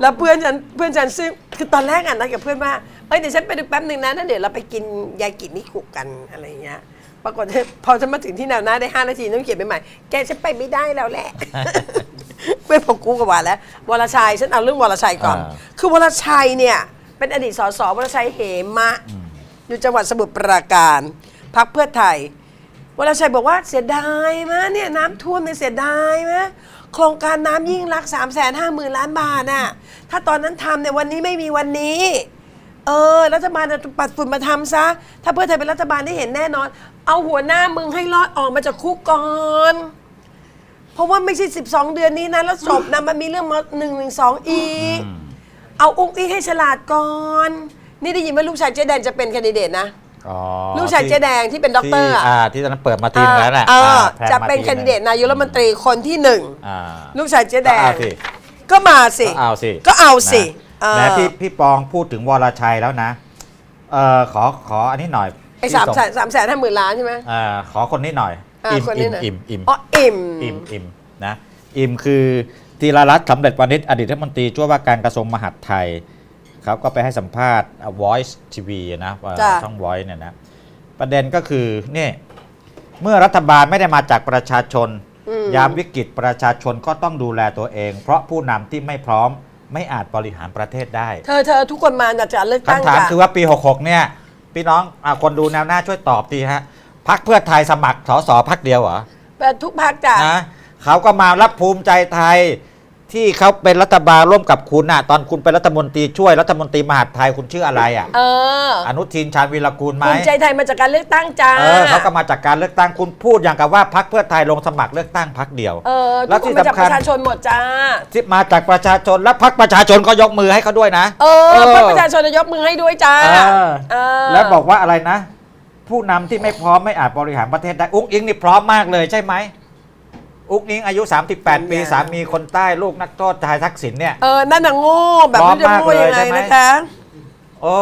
แล้วเพื่อนฉันเพื่อนฉันซึ่งคือตอนแรกอะนัดกับเพื่อนว่าเอ้ยเดี๋ยวฉันไปดูแป๊บหนึ่งนะแล้วเดี๋ยวเราไปกินยากินิคุกันอะไรเงี้ย ปรากฏพอฉันมาถึงที่แนวหน้าได้ห้านาทีต้องเขียนไปใหม่แกฉันไปไม่ได้แล้วแหละ เพื่อนผมกูกับว่าแล้ววรชัยฉันเอาเรื่องวรชัยก่อน อ่า คือวรชัยเนี่ย เป็นอดีตสสวรชัยเหมะ อยู่จังหวัดสมุทรปราการพักเพื่อไทย วรชัยบอกว่าเสียดายมะเนี่ยน้ำท่วมเนี่ยเสียดายมะ โครงการน้ำยิ่งรักสามแสนห้าหมื่นล้านบาทน่ะ ถ้าตอนนั้นทำเนี่ยวันนี้ไม่มีวันนี้ เออ รัฐบาลจะปัดฝุ่นมาทำซะ ถ้าเพื่อไทยเป็นรัฐบาลได้เห็นแน่นอน เอาหัวหน้ามึงให้รอดออกมาจากคุกก่อน เพราะว่าไม่ใช่ 12 เดือนนี้นะ แล้วจบนะมันมีเรื่องมาหนึ่งหนึ่งสองอีก เอาอุ้งอิงให้ฉลาดก่อน นี่ได้ยินว่าลูกชายเจ๊แดงจะเป็นแคนดิเดตนะอ๋อ ลูกชายเจ๊แดงที่เป็นด็อกเตอร์ที่อะอ่าที่ตอนนั้นเปิดมาทีนึงแล้วแหละเออแพร่จะมาเป็นทีแคนดิเดตนายกรัฐมนตรีคนที่หนึ่งอ่าลูกชายเจ๊แดก็งเอาสิก็มาสิก็เอาสิก็เอาสินะเออแม้พี่พี่ปองพูดถึงวรชัยแล้วนะเออขอขออันนี้หน่อยไอ้ที่สามส่งแสนสามแสนห้าหมื่นล้านใช่ไหมอ่าขอคนนี้หน่อยอ่าอิ่มคนนี้อิ่มหน่อยอิ่มอิ่มอ๋ออิ่มอิ่มอิ่มนะอิ่มคือธีรรัตน์สำเร็จวานิชอดีตรัฐมนตรีช่วยว่าการกระทรวงมหาดไทย เขาก็ไปให้สัมภาษณ์อ่า Voice TV นะว่าจ้ะช่อง Voice เนี่ยนะประเด็นก็คือนี่เมื่อรัฐบาลไม่ได้มาจากประชาชนอืมยามวิกฤตประชาชนก็ต้องดูแลตัวเอง เพราะผู้นำที่ไม่พร้อมไม่อาจบริหารประเทศได้ เธอเธอทุกคนมาจากเลือกตั้งคำถามจ้ะคือว่าปี 66 เนี่ยพี่น้องอาคนดูแนวหน้าช่วยตอบทีฮะพักเพื่อไทยสมัครสสพักเดียวเหรอแบบทุกพักจ้ะนะเขาก็มารับภูมิใจไทย ที่เขาเป็นรัฐบาลร่วมกับคุณน่ะตอนคุณเป็นรัฐมนตรีช่วยรัฐมนตรีมหาดไทยคุณชื่ออะไรอะเอออนุทินชาญวีรกูลไหมภูมิใจไทยมาจากการเลือกตั้งจ้าเออเขาก็มาจากการเลือกตั้งคุณพูดอย่างกับว่าพักเพื่อไทยลงสมัครเลือกตั้งพักเดียวเออแล้ทุวกที่คนมาจากสำคัปญระชาชนหมดจ้าที่มาจากประชาชนและพักประชาชนก็ยกมือให้เขาด้วยนะ เออพรรคประชาชนยกมือให้ด้วยจ้าเออเออแล้วบอกว่าอะไรนะ ผู้นำที่ไม่พร้อมไม่อาจบริหารประเทศได้อุ้งอิงนี่พร้อมมากเลยใช่ไหม อุ้งอิงอายุ 38 ปี สามีคนใต้ลูกนักโทษชายทักษิณเนี่ย เออ นั่นน่ะโง่แบบพร้อไม่มรู้จะมากโง่ยังเลยไงใช่ไหมนะคะ โอ้